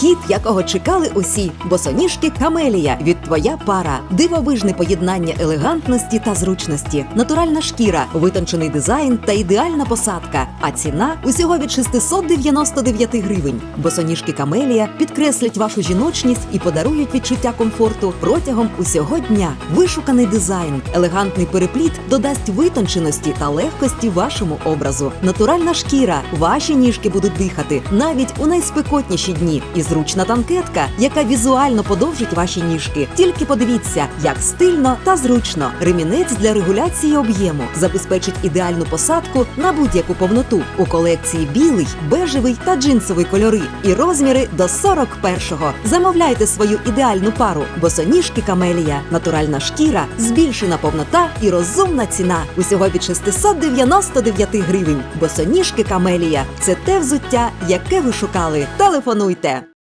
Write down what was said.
Хіт, якого чекали усі, босоніжки Камелія від твоя пара, дивовижне поєднання елегантності та зручності, натуральна шкіра, витончений дизайн та ідеальна посадка. А ціна усього від 699 гривень. Босоніжки Камелія підкреслять вашу жіночність і подарують відчуття комфорту протягом усього дня. Вишуканий дизайн, елегантний перепліт додасть витонченості та легкості вашому образу. Натуральна шкіра, ваші ніжки будуть дихати навіть у найспекотніші дні. І зручна танкетка, яка візуально подовжить ваші ніжки. Тільки подивіться, як стильно та зручно. Ремінець для регуляції об'єму забезпечить ідеальну посадку на будь-яку повноту. У колекції білий, бежевий та джинсовий кольори і розміри до 41-го. Замовляйте свою ідеальну пару. Босоніжки Камелія, натуральна шкіра, збільшена повнота і розумна ціна. Усього від 699 гривень. Босоніжки Камелія це те взуття, яке ви шукали. Телефонуйте.